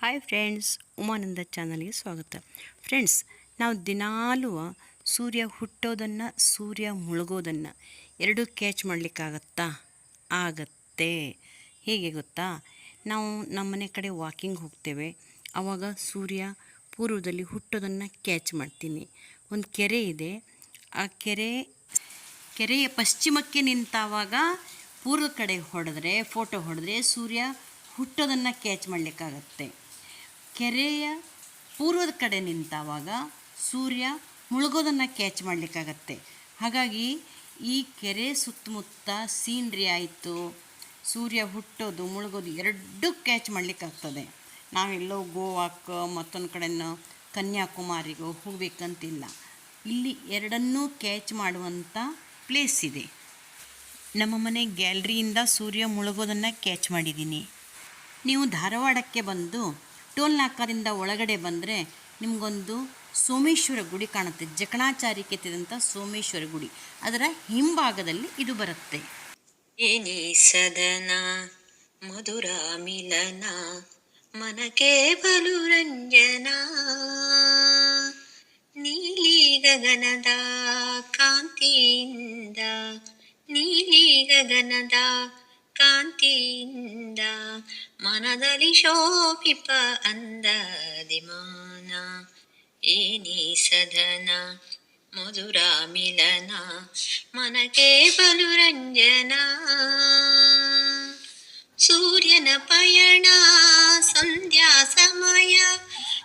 Hi friends Umananda ಚಾನಲ್ಗೆ ಸ್ವಾಗತ. Friends ನಾವು ದಿನಾಲೂ ಸೂರ್ಯ ಹುಟ್ಟೋದನ್ನು, ಸೂರ್ಯ ಮುಳುಗೋದನ್ನು ಎರಡೂ ಕ್ಯಾಚ್ ಮಾಡಲಿಕ್ಕಾಗತ್ತಾ? ಆಗತ್ತೆ. ಹೇಗೆ ಗೊತ್ತಾ? ನಾವು ನಮ್ಮನೆ ಕಡೆ ವಾಕಿಂಗ್ ಹೋಗ್ತೇವೆ. ಆವಾಗ ಸೂರ್ಯ ಪೂರ್ವದಲ್ಲಿ ಹುಟ್ಟೋದನ್ನು ಕ್ಯಾಚ್ ಮಾಡ್ತೀನಿ. ಒಂದು ಕೆರೆ ಇದೆ. ಆ ಕೆರೆ, ಕೆರೆಯ ಪಶ್ಚಿಮಕ್ಕೆ ನಿಂತಾವಾಗ ಪೂರ್ವ ಕಡೆ ಹೊಡೆದ್ರೆ ಫೋಟೋ ಹೊಡೆದ್ರೆ ಸೂರ್ಯ ಹುಟ್ಟೋದನ್ನು ಕ್ಯಾಚ್ ಮಾಡಲಿಕ್ಕಾಗತ್ತೆ. ಕೆರೆಯ ಪೂರ್ವದ ಕಡೆ ನಿಂತಾವಾಗ ಸೂರ್ಯ ಮುಳುಗೋದನ್ನು ಕ್ಯಾಚ್ ಮಾಡಲಿಕ್ಕಾಗತ್ತೆ. ಹಾಗಾಗಿ ಈ ಕೆರೆ ಸುತ್ತಮುತ್ತ ಸೀನ್ರಿ ಆಯಿತು, ಸೂರ್ಯ ಹುಟ್ಟೋದು, ಮುಳುಗೋದು ಎರಡೂ ಕ್ಯಾಚ್ ಮಾಡಲಿಕ್ಕಾಗ್ತದೆ. ನಾವೆಲ್ಲೋ ಗೋವಾಕ್ಕೆ ಮತ್ತೊಂದು ಕಡೆನೋ ಕನ್ಯಾಕುಮಾರಿಗೋ ಹೋಗಬೇಕಂತಿಲ್ಲ. ಇಲ್ಲಿ ಎರಡನ್ನೂ ಕ್ಯಾಚ್ ಮಾಡುವಂಥ ಪ್ಲೇಸ್ ಇದೆ. ನಮ್ಮ ಮನೆ ಗ್ಯಾಲ್ರಿಯಿಂದ ಸೂರ್ಯ ಮುಳುಗೋದನ್ನು ಕ್ಯಾಚ್ ಮಾಡಿದ್ದೀನಿ. ನೀವು ಧಾರವಾಡಕ್ಕೆ ಬಂದು ಟೋಲ್ ನಾಕಾದಿಂದ ಒಳಗಡೆ ಬಂದರೆ ನಿಮಗೊಂದು ಸೋಮೇಶ್ವರ ಗುಡಿ ಕಾಣುತ್ತೆ. ಜಕಣಾಚಾರಿ ಕೆತ್ತಿದಂಥ ಸೋಮೇಶ್ವರ ಗುಡಿ. ಅದರ ಹಿಂಭಾಗದಲ್ಲಿ ಇದು ಬರುತ್ತೆ. ಏನೇ ಸದನ, ಮಧುರ ಮಿಲನ, ಮನಕೆ ಬಲು ರಂಜನ, ನೀಲಿ ಗಗನದ ಕಾಂತಿಯಿಂದ, ನೀಲಿ ಗಗನದ ಕಾಂತಿಯಿಂದ ಮನದಲ್ಲಿ ಶೋಭಿಪ ಅಂದದಿಮಾನ ಏನಿ ಸದನ, ಮಧುರ ಮಿಲನ ಮನಕೆ ಬಲು ರಂಜನ. ಸೂರ್ಯನ ಪಯಣ, ಸಂಧ್ಯಾ ಸಮಯ,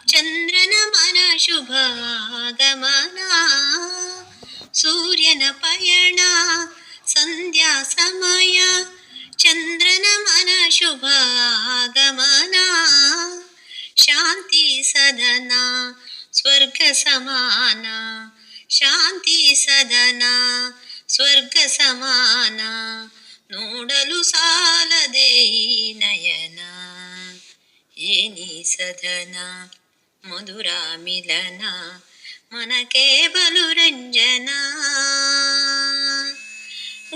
ಚಂದ್ರನ ಮನ ಶುಭ ಸ್ವರ್ಗ ಸಮಾನ ಶಾಂತಿ ಸದನ, ಸ್ವರ್ಗ ಸಮಾನ, ನೋಡಲು ಸಾಲದೆ ನಯನ. ಏನಿ ಸದನ? ಮಧುರ ಮಿಲನ, ಮನಕೆ ಬಲು ರಂಜನ.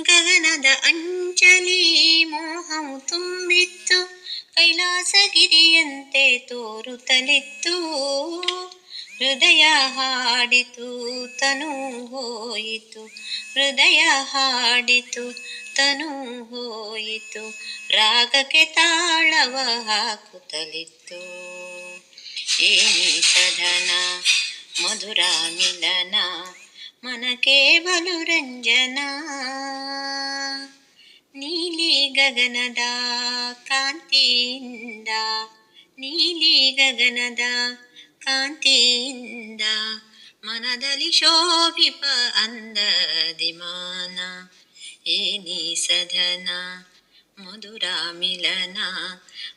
ಗಗನದ ಅಂಚಲಿ ಮೋಹವು ತುಂಬಿತ್ತು, ಕೈಲಾಸಗಿರಿಯಂತೆ ತೋರುತ್ತಲಿತ್ತು. ಹೃದಯ ಹಾಡಿತು, ತನು ಹೋಯಿತು. ಹೃದಯ ಹಾಡಿತು, ತನು ಹೋಯಿತು. ರಾಗಕ್ಕೆ ತಾಳವ ಹಾಕುತ್ತಲಿತ್ತು. ಏನಿ ಸದನ ಮಧುರ ಮಿಲನ ಮನ ಬಲು ರಂಜನ. ನೀಲಿ ಗಗನದ ಕಾಂತಿಯಿಂದ, ನೀಲಿ ಗಗನದ ಕಾಂತಿಯಿಂದ ಮನದಲ್ಲಿ ಶೋಭಿಪ ಅಂದದಿಮಾನ. ಏನಿ ಸದನ ಮಧುರ ಮಿಲನ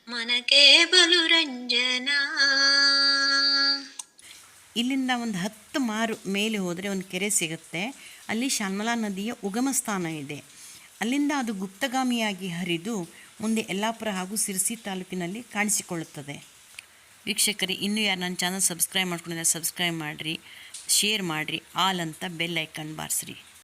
ಮನಕೆ ಬಲು ರಂಜನ. ಇಲ್ಲಿಂದ ಒಂದು ಹತ್ತು ಮಾರು ಮೇಲೆ ಹೋದರೆ ಒಂದು ಕೆರೆ ಸಿಗುತ್ತೆ. ಅಲ್ಲಿ ಶಾಲ್ಮಲಾ ನದಿಯ ಉಗಮ ಸ್ಥಾನ ಇದೆ. ಅಲ್ಲಿಂದ ಅದು ಗುಪ್ತಗಾಮಿಯಾಗಿ ಹರಿದು ಮುಂದೆ ಯಲ್ಲಾಪುರ ಹಾಗೂ ಸಿರ್ಸಿ ತಾಲೂಕಿನಲ್ಲಿ ಕಾಣಿಸಿಕೊಳ್ಳುತ್ತದೆ. ವೀಕ್ಷಕರೇ, ಇನ್ನೂ ಯಾರು ನನ್ನ ಚಾನಲ್ ಸಬ್ಸ್ಕ್ರೈಬ್ ಮಾಡ್ಕೊಂಡಿದ್ದಾರೆ ಸಬ್ಸ್ಕ್ರೈಬ್ ಮಾಡಿರಿ, ಶೇರ್ ಮಾಡಿರಿ, ಆಲ್ ಅಂತ ಬೆಲ್ ಐಕನ್ ಬಾರಿಸ್ರಿ.